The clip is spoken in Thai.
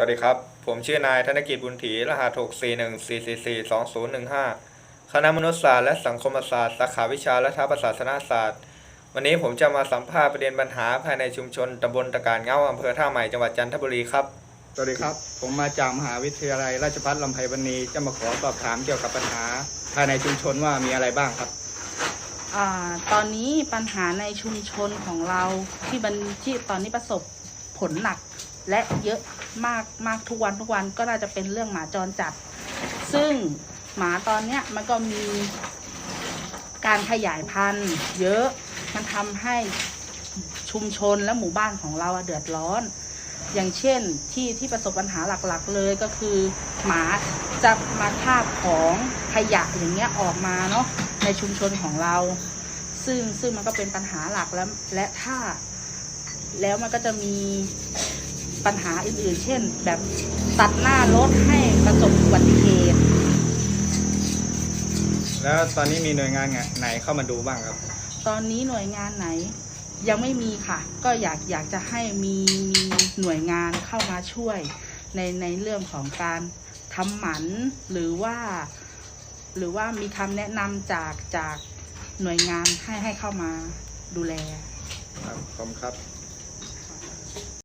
วัสดีครับ ผมชื่อนายธนกิจบุญถีรหัส 6 4 1 4 4 4 2 0 1 5 คณะมนุษยศาสตร์และสังคมศาสตร์ สาขาวิชารัฐประศาสนศาสตร์ วันนี้ผมจะมาสัมภาษณ์ประเด็นปัญหาภายในชุมชนตำบลตะการเง้าอำเภอท่าใหม่จังหวัดจันทบุรีครับ สวัสดีครับ ผมมาจากมหาวิทยาลัยราชภัฏลำไพบันนีจะมาขอสอบถามเกี่ยวกับปัญหา ภายในชุมชนว่ามีอะไรบ้างครับอ่าตอนนี้ปัญหาในชุมชนของเราที่บันที่ตอนนี้ประสบผลหนัก และเยอะมากมากทุกวันทุกวันก็น่าจะเป็นเรื่องหมาจรจัด ซึ่งหมาตอนเนี้ยมันก็มีการขยายพันธุ์ เยอะมันทำให้ชุมชนและหมู่บ้านของเราเดือดร้อน อย่างเช่นที่ที่ประสบปัญหาหลักๆ เลยก็คือ หมาจะมาคาบของขยะอย่างเงี้ยออกมาเนาะในชุมชนของเรา ซึ่งซึ่งมันก็เป็นปัญหาหลักแล้วและถ้า แล้วมันก็จะมี ปัญหาอื่นๆ เช่น แบบตัดหน้ารถให้ประสบอุบัติเหตุแล้วตอนนี้มีหน่วยงานไหนเข้ามาดูบ้างครับ ตอนนี้หน่วยงานไหน ยังไม่มีค่ะ ก็อยากอยากจะให้มีมีหน่วยงานเข้ามาช่วย ในในเรื่องของการทำหมันหรือว่า หรือว่ามีคำแนะนำจากจากหน่วยงานให้ให้เข้ามาดูแล ครับขอบคุณครับ